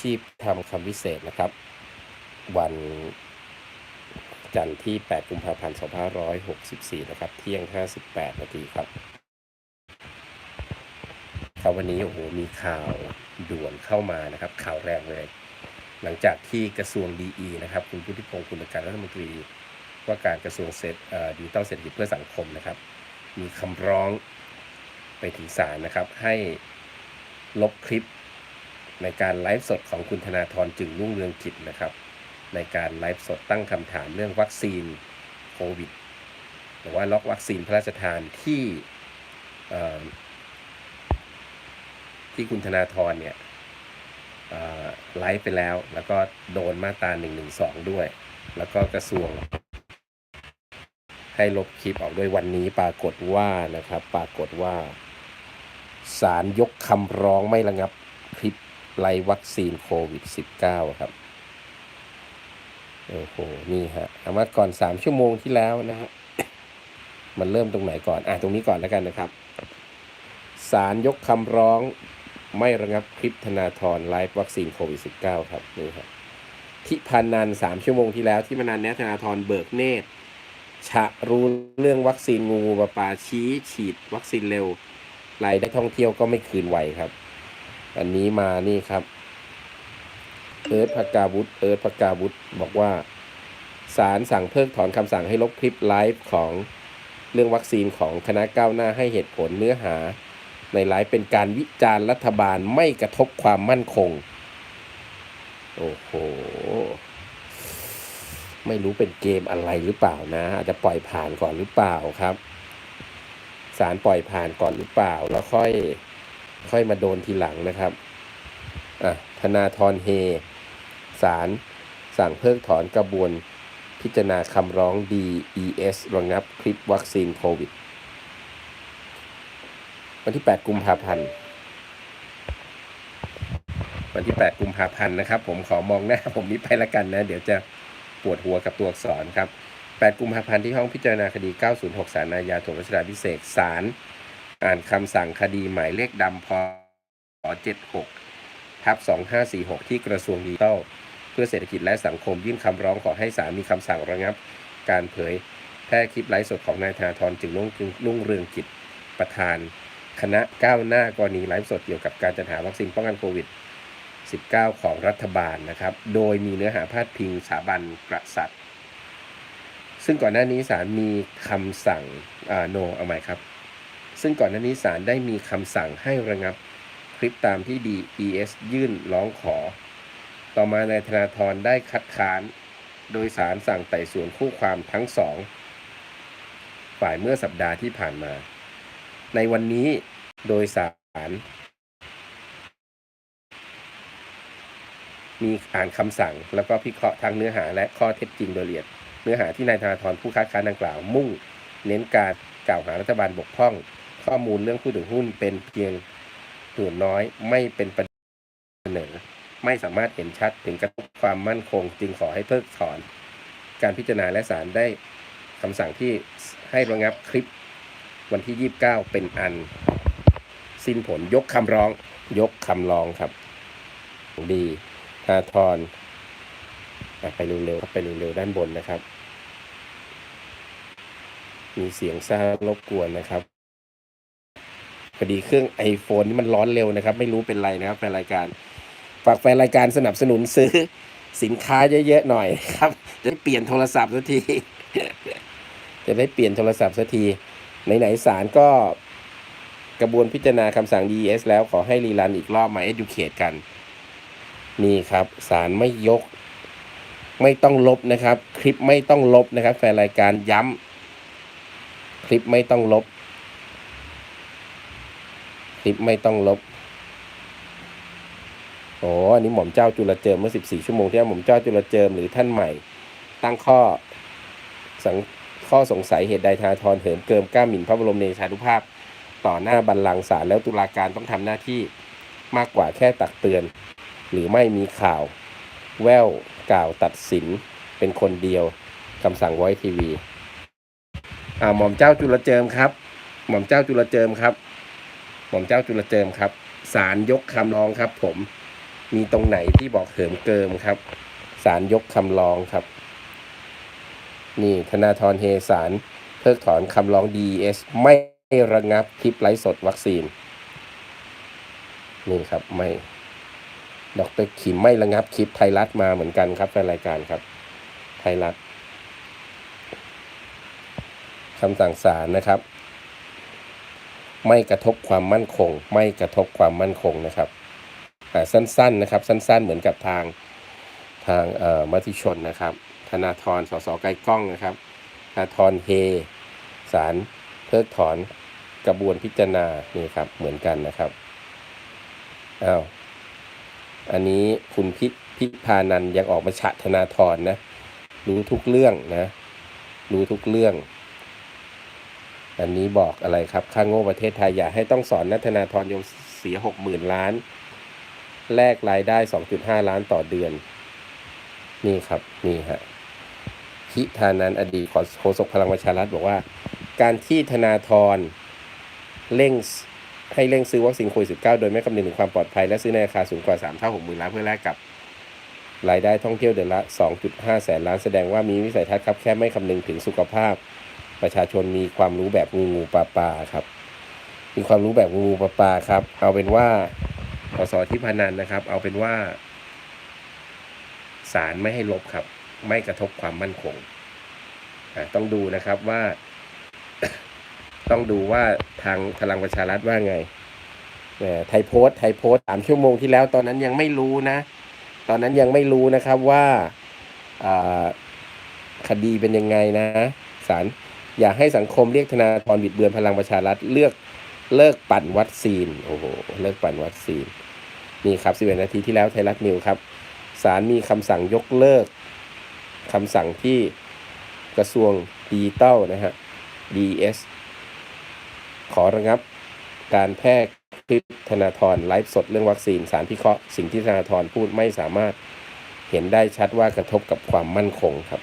ชีพทำคำวิเศษนะครับ วันจันทร์ที่ 8 กุมภาพันธ์ 2564 นะครับ เที่ยง 58 นาทีครับครับวันนี้โอ้โหมีข่าวด่วนเข้ามานะครับ ข่าวแรงเลย หลังจากที่กระทรวงดีนะครับ คุณพุทธิพงศ์คุณการรัฐมนตรี ว่าการกระทรวงเศรษฐดิจิทัลเศรษฐกิจเพื่อสังคมนะครับ มีคำร้องไปถึงศาลนะครับ ให้ลบคลิป ในการไลฟ์สดของคุณธนาธรจึงรุ่งเรืองกิจนะครับ ในการไลฟ์สดตั้งคำถามเรื่องวัคซีนโควิดหรือว่าล็อกวัคซีนพระราชทานที่ที่คุณธนาธรเนี่ยไลฟ์ไปแล้ว แล้วก็โดนมาตรา1นึด้วย แล้วก็กระทรวง ให้ลบคลิปออกด้วยวันนี้ปรากฏว่านะครับ ปรากฏว่าศาลยกคำร้องไม่ระงับคลิป ไล่วัคซีนโควิด -19 ครับ โอ้โห นี่ฮะเอามาก่อน 3 ชั่วโมงที่แล้วนะฮะมันเริ่มตรงไหนก่อน อะ ตรงนี้ก่อนแล้วกันนะครับศาลยกคำร้องไม่ระงับคลิปธนาธรไลฟ์วัคซีนโควิด -19 ครับ นี่ครับทิพันนันสามชั่วโมงที่แล้วที่มานานแนธนาธรเบิกเนตรฉะรู้เรื่องวัคซีนงูปลาปลาชี้ ฉีดวัคซีนเร็วรายได้ท่องเที่ยวก็ไม่คืนไวครับ อันนี้มานี่ครับ เอิร์ธพกาวุฒเอิร์ธพกาวุฒบอกว่าศาลสั่งเพิกถอนคำสั่งให้ลบคลิปไลฟ์ของเรื่องวัคซีนของคณะก้าวหน้าให้เหตุผลเนื้อหา ในไลฟ์เป็นการวิจารณ์รัฐบาลไม่กระทบความมั่นคง โอ้โห ไม่รู้เป็นเกมอะไรหรือเปล่านะ อาจจะปล่อยผ่านก่อนหรือเปล่าครับ ศาลปล่อยผ่านก่อนหรือเปล่าแล้วค่อย ค่อยมาโดนทีหลังนะครับอะธนาธรเฮศาลสั่งเพิกถอนกระบวนพิจารณาคำร้อง DES ระงับคลิปวัคซีนโควิด วันที่ 8 กุมภาพันธ์ วันที่ 8 กุมภาพันธ์นะครับ ผมขอมองหน้าผมนี้ไปละกันนะ เดี๋ยวจะปวดหัวกับตัวอักษรครับ 8 กุมภาพันธ์ที่ห้องพิจารณาคดี 906 สารอาญาถวงรัชดาพิเศษศาล อ่านคำสั่งคดีหมายเลขดำพ76ทับ2546 ที่กระทรวงดิจิทัลเพื่อเศรษฐกิจและสังคมยื่นคำร้องขอให้ศาลมีคำสั่งระงับ การเผยแพร่คลิปไลฟ์สดของนายธนาธรจึงรุ่งรุ่งเรืองกิจประธาน คณะก้าวหน้ากรณีไลฟ์สดเกี่ยวกับการจัดหาวัคซีนป้องกันโควิด 19 ของรัฐบาลนะครับ โดยมีเนื้อหาพาดพิงสถาบันกษัตริย์ ซึ่งก่อนหน้านี้ศาลมีคำสั่งโนเอาใหม่ครับ ซึ่งก่อนหน้านี้ศาลได้มีคำสั่งให้ระงับคลิปตามที่ DES ยื่นร้องขอ ต่อมานายธนาธรได้คัดค้าน โดยศาลสั่งไต่สวนคู่ความทั้งสอง ฝ่ายเมื่อสัปดาห์ที่ผ่านมา ในวันนี้โดยศาลมีอ่านคำสั่งแล้วก็พิเคราะห์ทั้งเนื้อหาและข้อเท็จจริงโดยละเอียด เนื้อหาที่นายธนาธรผู้ค้าค้านดังกล่าว มุ่ง เน้นการกล่าวหารัฐบาลบกพร่อง ข้อมูลเรื่องผู้ถือหุ้นเป็นเพียงส่วนน้อยไม่เป็นประเด็นเสนอ ไม่สามารถเห็นชัดถึงกระทบความมั่นคง จึงขอให้เพิกถอน การพิจารณาและศาลได้คำสั่งที่ให้ระงับคลิปวันที่ 29 เป็นอัน สิ้นผลยกคำร้อง ยกคำร้องครับดีธาธรอะไปเร็วๆไปเร็วๆด้านบนนะครับ มีเสียงซ่ารบกวนนะครับ พอดีเครื่อง iPhone นี่มันร้อนเร็วนะครับ ไม่รู้เป็นไรนะครับแฟนรายการ ฝากแฟนรายการสนับสนุนซื้อสินค้าเยอะๆหน่อยครับ จะได้เปลี่ยนโทรศัพท์สักที จะได้เปลี่ยนโทรศัพท์สักทีไหนๆศาลก็กระบวนพิจารณาคำสั่ง DES แล้วขอให้รีรันอีกรอบมา educate กัน นี่ครับศาลไม่ยก ไม่ต้องลบนะครับ คลิปไม่ต้องลบนะครับ แฟนรายการย้ำคลิปไม่ต้องลบ ลิปไม่ต้องลบโอ้อันนี้หม่อมเจ้าจุลเจิมเมื่อ 14 ชั่วโมงที่แล้วหม่อมเจ้าจุลเจิมหรือท่านใหม่ ตั้งข้อสังข้อสงสัยเหตุใดธนาธรเหิมเกิมกล้าหมิ่นพระบรมเนชานุภาพ ต่อหน้าบัลลังก์ศาลแล้วตุลาการต้องทำหน้าที่มากกว่าแค่ตักเตือน หรือไม่มีข่าว แววกล่าวตัดสินเป็นคนเดียวคำสั่งไว้ทีวีอ่าหม่อมเจ้าจุลเจิมครับ หม่อมเจ้าจุลเจิมครับ หม่อมเจ้าจุลเจิมครับศาลยกคำร้องครับ ผมมีตรงไหนที่บอกเหิมเกิมครับศาลยกคำร้องครับ นี่ธนาธรเฮสารเพิกถอนคำร้อง DES ไม่ระงับคลิปไลฟ์สดวัคซีน นี่ครับไม่ดรขิมไม่ระงับคลิปไทยรัฐมาเหมือนกันครับแฟนรายการครับ ไทยรัฐคำสั่งศาลนะครับ ไม่กระทบความมั่นคง ไม่กระทบความมั่นคงนะครับสั้นๆนะครับสั้นๆ เหมือนกับทางทางมติชนนะครับ ธนาธรสสไกลก้องนะครับธนาธรเฮสารเพิกถอนกระบวนพิจารณานี่ครับเหมือนกันนะครับอ้าวอันนี้คุณพิพิพานันยังออกมาฉะธนาธรนะ รู้ทุกเรื่องนะ รู้ทุกเรื่อง อันนี้บอกอะไรครับค่างโง่ประเทศไทยอย่าให้ต้องสอนนัธนาธรยมเสียหกหมื่นล้าน แลกรายได้สองจุดห้าล้านต่อเดือน นี่ครับ นี่ฮะพิธานันอดีตโฆษกพลังประชารัฐบอกว่า การที่ธนาธรเร่งให้เร่งซื้อวัคซีนโควิด 19 โดยไม่คำนึงถึงความปลอดภัย และซื้อในราคาสูงกว่า 3 เท่า6หมื่นล้านเพื่อแลกกับ รายได้ท่องเที่ยวเดือนละ 2.5 แสนล้านแสดงว่ามีวิสัยทัศน์ครับแค่ไม่คำนึงถึงสุขภาพ ประชาชนมีความรู้แบบงูงูปลาปลาครับ มีความรู้แบบงูงูปลาปลาครับ เอาเป็นว่าสสที่พนันนะครับ เอาเป็นว่าศาลไม่ให้ลบครับ ไม่กระทบความมั่นคงต้องดูนะครับว่า ต้องดูว่าทางพลังประชารัฐว่าไงไทยโพสต์ไทยโพสต์สามชั่วโมงที่แล้ว ตอนนั้นยังไม่รู้นะ ตอนนั้นยังไม่รู้นะครับว่าอ่าคดีเป็นยังไงนะศาล อยากให้สังคมเรียกธนาธรบิดเบือนพลังประชารัฐเลือกเลิกปั่นวัคซีนโอ้โหเลิกปั่นวัคซีนนี่ครับ11นาทีที่แล้วไทยรัฐนิวครับศาลมีคำสั่งยกเลิกคำสั่งที่กระทรวงดิจิตอลนะฮะ DS ขอระงับการแพร่คลิปธนาธรไลฟ์สดเรื่องวัคซีนสารพิเคราะห์สิ่งที่ธนาธรพูดไม่สามารถเห็นได้ชัดว่ากระทบกับความมั่นคงครับ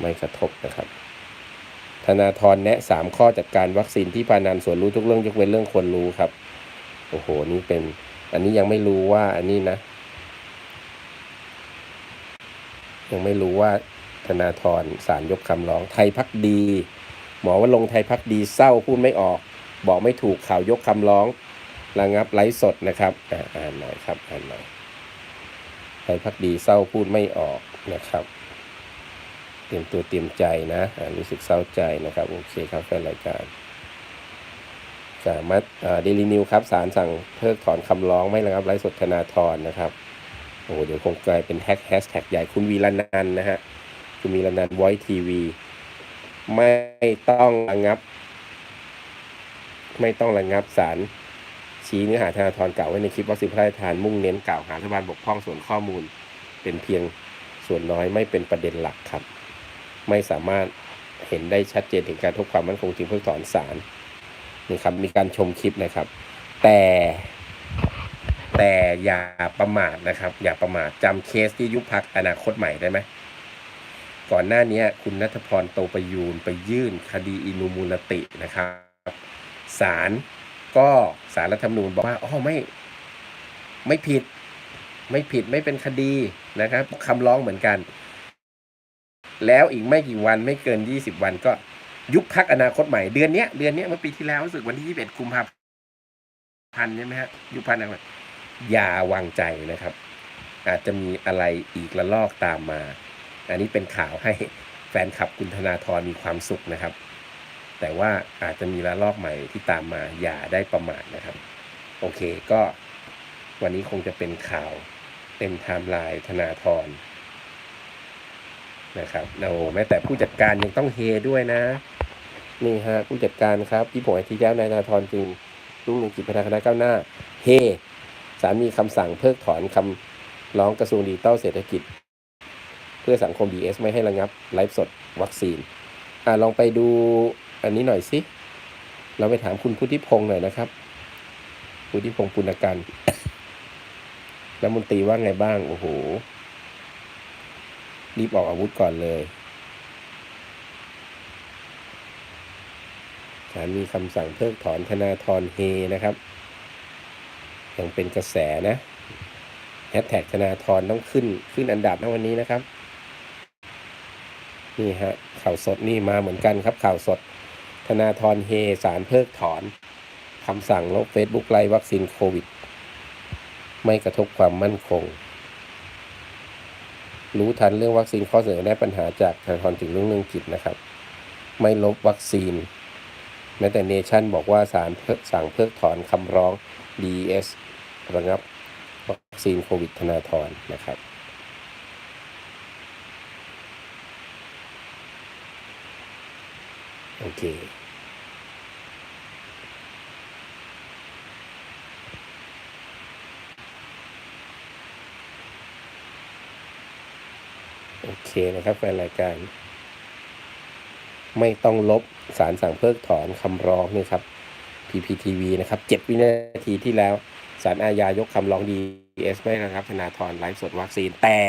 ไม่กระทบนะครับ ธนาธรแนะสามข้อจัดการวัคซีนที่พานันส่วนรู้ทุกเรื่องยกเว้นเรื่องควรรู้ครับ โอ้โห นี่เป็น อันนี้ยังไม่รู้ว่าอันนี้นะ ยังไม่รู้ว่าธนาธรสารยกคำร้องไทยพักดี หมอว่าลงไทยพักดีเศร้าพูดไม่ออก บอกไม่ถูกข่าวยกคำร้องระงับไลฟ์สดนะครับอ่านหน่อยครับอ่านหน่อยไทยพักดีเศร้าพูดไม่ออกนะครับ เตรียมตัวเตรียมใจนะรู้สึกเศร้าใจนะครับ โอเคครับแฟนรายการ สามารถเดลินิวครับศาลสั่งเพิกถอนคำร้องไม่ระงับไลฟ์สดธนาธรนะครับโอ้โหเดี๋ยวคงกลายเป็นแฮชแฮชแท็กใหญ่คุณวีรนันท์นะฮะคุณวีรนันท์ไวทีวีไม่ต้องระงับ ไม่ต้องระงับสารชี้เนื้อหาธนาธรกล่าวไว้ในคลิปวัคซีนพระราชทานมุ่งเน้นกล่าวหารัฐบาลบกพร่องส่วนข้อมูล เป็นเพียงส่วนน้อยไม่เป็นประเด็นหลักครับ ไม่สามารถเห็นได้ชัดเจนถึงการทบความมั่นคงจริงเพื่อถอนสารนี่ครับมีการชมคลิปนะครับ แต่แต่อย่าประมาทนะครับ อย่าประมาทจำเคสที่ยุบพักอนาคตใหม่ได้ไหมก่อนหน้านี้คุณนัทพรโตประยูนไปยื่นคดีอินูมูลตินะครับศาลก็ศาลรัฐธรรมนูญบอกว่าอ๋อไม่ไม่ผิด ไม่ผิดไม่เป็นคดีนะครับคำร้องเหมือนกัน แล้วอีกไม่กี่วันไม่เกิน 20 วันก็ยุบพักอนาคตใหม่เดือนเนี้ยเดือนเนี้ยเมื่อปีที่แล้วรู้สึกวันที่21กุมภาพันธ์ใช่ไหมฮะยุบพักอนาคตอย่าวางใจนะครับ อาจจะมีอะไรอีกระลอกตามมา อันนี้เป็นข่าวให้แฟนคลับคุณธนาธรมีความสุขนะครับ แต่ว่าอาจจะมีระลอกใหม่ที่ตามมาอย่าได้ประมาทนะครับ โอเคก็วันนี้คงจะเป็นข่าวเต็มไทม์ไลน์ธนาธร นะครับโอ้แม้แต่ผู้จัดการยังต้องเฮด้วยนะ นี่ฮะผู้จัดการครับที่ผมอธิบานายนาธรจริงรุ่งเรืองกิจพัฒนาคณะก้าวหน้า เฮสามีคำสั่งเพิกถอนคำร้องกระทรวงดิจิทัลเศรษฐกิจ เพื่อสังคม DS ไม่ให้ระงับไลฟ์สดวัคซีนอ่าลองไปดูอันนี้หน่อยสิเราไปถามคุณพุทธิพงศ์หน่อยนะครับพุทธิพงศ์ปุณกันรัฐมนตรีว่าไงบ้าง โอ้โห รีบออกอาวุธก่อนเลยศาลมีคำสั่งเพิกถอนธนาธรเฮนะครับ ยังเป็นกระแสนะแฮชแท็กธนาธรต้องขึ้นขึ้นอันดับนะวันนี้นะครับ นี่ฮะข่าวสดนี่มาเหมือนกันครับข่าวสด ธนาธรเฮสารเพิกถอนคำสั่งลบ Facebook ไล่วัคซีนโควิด ไม่กระทบความมั่นคง รู้ทันเรื่องวัคซีนข้อเสนอแนะปัญหาจากธนาธรถึงเรื่องเรื่องกิจนะครับ ไม่ลบวัคซีน แม้แต่เนชั่นบอกว่าสารเพิกสั่งเพิกถอนคำร้อง DES ระงับวัคซีนโควิดธนาธรนะครับโอเค โอเคนะครับแฟนรายการ ไม่ต้องลบสารสั่งเพิกถอนคำร้องนี่ครับ PPTV นะครับเจ็ดวินาทีที่แล้วสารอาญายกคำร้อง DS ไม่นะครับธนาธรไลฟ์สดวัคซีนแต่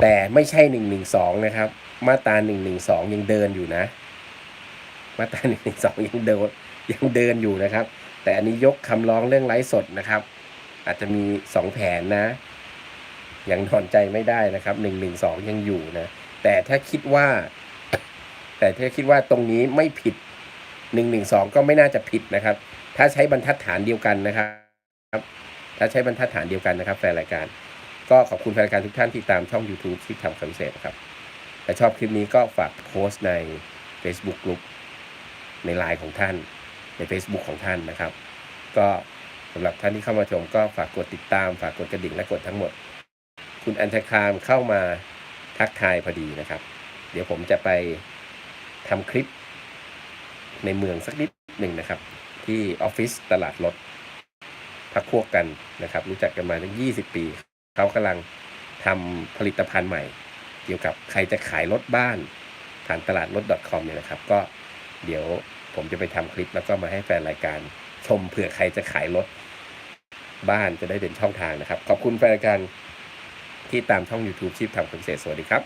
แต่ไม่ใช่หนึ่งหนึ่งสองนะครับ มาตราหนึ่งหนึ่งสองยังเดินอยู่นะ มาตราหนึ่งหนึ่งสองยังเดินยังเดินอยู่นะครับ แต่อันนี้ยกคำร้องเรื่องไลฟ์สดนะครับ อาจจะมีสองแผนนะ ยังถอนใจไม่ได้นะครับหนึ่งหนึ่งสองยังอยู่นะ แต่ถ้าคิดว่า แต่ถ้าคิดว่าตรงนี้ไม่ผิดหนึ่งหนึ่งสองก็ไม่น่าจะผิดนะครับ ถ้าใช้บรรทัดฐานเดียวกันนะครับ ถ้าใช้บรรทัดฐานเดียวกันนะครับแฟนรายการ ก็ขอบคุณแฟนรายการทุกท่านที่ตามช่อง YouTube ที่ทำคำเสร็จนะครับถ้าชอบคลิปนี้ก็ฝากโพสต์ใน Facebook กลุ่มในไลน์ของท่านใน Facebook ของท่านนะครับ ก็สำหรับท่านที่เข้ามาชมก็ฝากกดติดตาม ฝากกดกระดิ่งและกดทั้งหมด คุณอัญชคามเข้ามาทักทายพอดีนะครับ เดี๋ยวผมจะไปทำคลิปในเมืองสักนิดหนึ่งนะครับ ที่ออฟฟิศตลาดรถพักพวกกันนะครับ รู้จักกันมาตั้ง 20 ปี เขากำลังทำผลิตภัณฑ์ใหม่ เกี่ยวกับใครจะขายรถบ้านผ่านตลาดรถ .com เนี่ยนะครับ ก็เดี๋ยวผมจะไปทำคลิปแล้วก็มาให้แฟนรายการชมเผื่อใครจะขายรถบ้านจะได้เป็นช่องทางนะครับ ขอบคุณแฟนรายการ ที่ตามช่อง YouTube ชีพทำคอนเสิร์ตสวัสดีครับ